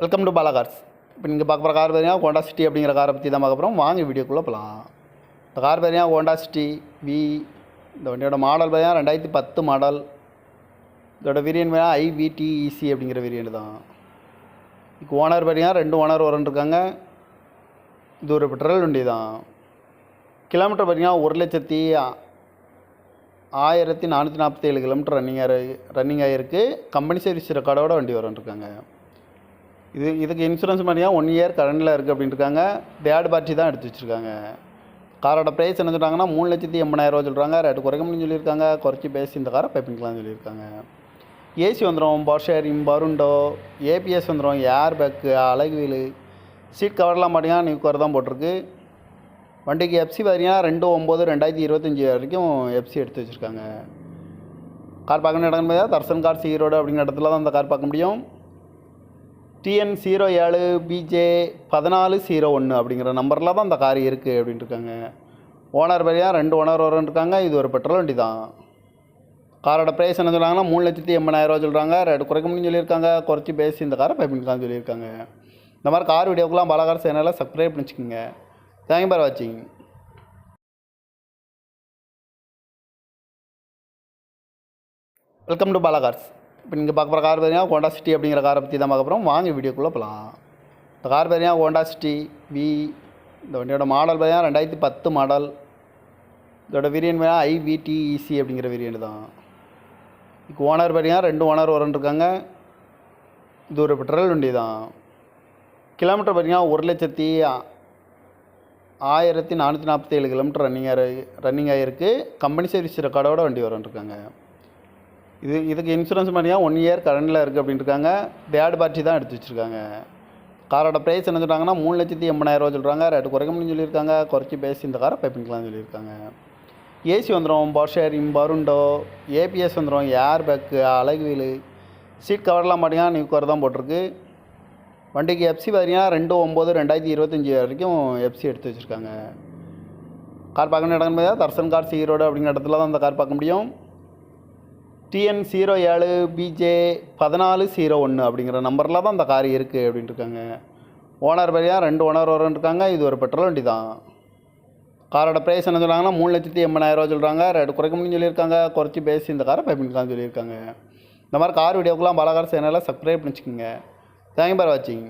Welcome to Bala cars இப்போ நீங்கள் பார்க்க போகிற கார் பார்த்தீங்கன்னா ஹோண்டா சிட்டி அப்படிங்கிற காரை பற்றி தான் பார்க்க போகிறோம் வாங்க வீடியோக்குள்ளே போகலாம் இந்த கார் பார்த்தீங்கன்னா ஹோண்டா சிட்டி வி இந்த வண்டியோட மாடல் பார்த்தீங்கன்னா ரெண்டாயிரத்தி பத்து மாடல் இதோட வேரியன்ட் பார்த்தீங்கன்னா ஐவிடிஇசி அப்படிங்கிற வேரியன்ட் தான். இப்போ ஓனர் பார்த்தீங்கன்னா ரெண்டு ஓனர் வரன் இருக்காங்க. இது ஒரு பெட்ரோல் வண்டி தான். கிலோமீட்டர் பார்த்தீங்கன்னா ஒரு லட்சத்தி ஆயிரத்தி நானூற்றி நாற்பத்தி ஏழு கிலோமீட்டர் ரன்னிங் ரன்னிங் ஆகிருக்கு கம்பெனி சர்வீஸ் ரெக்கார்டோட வண்டி வரன் இருக்காங்க. இது இதுக்கு இன்சூரன்ஸ் பார்த்தீங்கன்னா ஒன் இயர் கரண்டில் இருக்குது அப்படின்னு இருக்காங்க தேர்ட் பார்ட்டி தான் எடுத்து வச்சுருக்காங்க. காரோட ப்ரைஸ் என்ன சொல்கிறாங்கன்னா மூணு லட்சத்தி எண்பதாயிரம் ரூபா சொல்கிறாங்க ரேட்டு குறைக்க முடியும்னு சொல்லியிருக்காங்க. குறைச்சி பேசி இந்த காரை பைப்பிங்கலாம் சொல்லியிருக்காங்க. ஏசி வந்துடும் பவர் பருண்டோ ஏபிஎஸ் வந்துடும் ஏர் பேக்கு அழகு வீலு சீட் கவர்லாம் பார்த்தீங்கன்னா நியூ கவர் தான் போட்டிருக்கு. வண்டிக்கு எஃப்சி பார்த்தீங்கன்னா ரெண்டு ஒம்பது ரெண்டாயிரத்தி இருபத்தஞ்சி வரைக்கும் எஃப்சி எடுத்து வச்சுருக்காங்க. கார் பார்க்கணும் இடம் பார்த்தா தர்சன் கார் ஈரோடு அப்படிங்கிற இடத்துல தான் அந்த கார் பார்க்க முடியும். டிஎன் ஜீரோ ஏழு பிஜே பதினாலு ஜீரோ ஒன்று அப்படிங்கிற நம்பரில் தான் அந்த கார் இருக்குது அப்படின்ட்டு இருக்காங்க ஓனர் வழியாக ரெண்டு ஓனர் வரன்னு இருக்காங்க இது ஒரு பெட்ரோல் வண்டி தான் காரோட ப்ரைஸ் என்ன சொல்கிறாங்கன்னா மூணு லட்சத்தி எண்பதாயிரரூவா சொல்கிறாங்க ரெண்டு குறைக்க முடியும்னு சொல்லியிருக்காங்க. குறைச்சி பேசி இந்த காரை பயப்பிடிக்கலாம் சொல்லியிருக்காங்க. இந்த மாதிரி கார் வீடியோக்கெலாம் பலகார சேனலில் சப்ஸ்கிரைப் பண்ணி வச்சுக்கோங்க தேங்க்யூ பார் வாட்சிங் வெல்கம் டு பாலா கார்ஸ் இப்போ நீங்கள் பார்க்க போகிற கார் பார்த்தீங்கன்னா ஹோண்டா சிட்டி அப்படிங்கிற காரை பற்றி தான் பார்க்க போகிறோம். வாங்க வீடியோக்குள்ளே போகலாம். இந்த கார் பார்த்தீங்கன்னா ஹோண்டா சிட்டி வி இந்த வண்டியோட மாடல் பார்த்தீங்கன்னா ரெண்டாயிரத்தி பத்து மாடல் இதோட வேரியன்ட் பார்த்தீங்கன்னா ஐவிடிஇசி அப்படிங்கிற வேரியன்ட் தான். இப்போ ஓனர் பார்த்தீங்கன்னா ரெண்டு ஓனர் வரன்ட்ருக்காங்க இது ஒரு பெட்ரோல் வண்டி தான். கிலோமீட்டர் பார்த்தீங்கன்னா ஒரு லட்சத்தி ஆயிரத்தி நானூற்றி நாற்பத்தி ஏழு கிலோமீட்டர் ரன்னிங் ரன்னிங் ஆகிருக்கு கம்பெனி சர்வீஸ் ரெக்கார்டோட வண்டி வரன்ட்ருக்காங்க இது இதுக்கு இன்சூரன்ஸ் பார்த்தீங்கன்னா ஒன் இயர் கரண்டில் இருக்குது அப்படின்னு இருக்காங்க தேர்ட் பார்ட்டி தான் எடுத்து வச்சுருக்காங்க. காரோட ப்ரைஸ் என்ன சொல்கிறாங்கன்னா மூணு லட்சத்தி எண்பதாயிரம் ரூபா சொல்கிறாங்க ரேட்டு குறைக்க முடியும்னு சொல்லியிருக்காங்க. குறைச்சி பேசி இந்த காரை பைப்பிங்கலாம் சொல்லியிருக்காங்க. ஏசி வந்துடும் பவர் இம்பருண்டோ ஏபிஎஸ் வந்துடும் ஏர் பேக்கு அழகு வீலு சீட் கவர்லாம் பார்த்தீங்கன்னா நியூ கவர் தான் போட்டிருக்கு. வண்டிக்கு எஃப்சி பார்த்தீங்கன்னா ரெண்டு ஒம்பது ரெண்டாயிரத்தி இருபத்தஞ்சி வரைக்கும் எஃப்சி எடுத்து வச்சுருக்காங்க. கார் பார்க்கணும் இடம்னு பார்த்தா தர்சன் கார் ஈரோடு அப்படிங்கிற இடத்துல தான் அந்த கார் பார்க்க முடியும். டிஎன் ஜீரோ ஏழு பிஜே பதினாலு ஜீரோ ஒன்று அப்படிங்கிற நம்பரில் தான் அந்த கார் இருக்குது அப்படின்ட்டு இருக்காங்க ஓனர் பெரியா ரெண்டு ஓனர் வரன்னு இருக்காங்க இது ஒரு பெட்ரோல் வண்டி தான் காரோட ப்ரைஸ் என்ன சொல்கிறாங்கன்னா மூணு லட்சத்தி எண்பதாயிரரூவா சொல்கிறாங்க ரெண்டு குறைக்க முடியும்னு சொல்லியிருக்காங்க. குறைச்சி பேசி இந்த காரை பைப்பிங்கலாம் சொல்லியிருக்காங்க. இந்த மாதிரி கார் வீடியோக்கெலாம் பலகார சேனலில் சப்ஸ்கிரைப் பண்ணிச்சுக்கோங்க. தேங்க்யூ பார் வாட்சிங்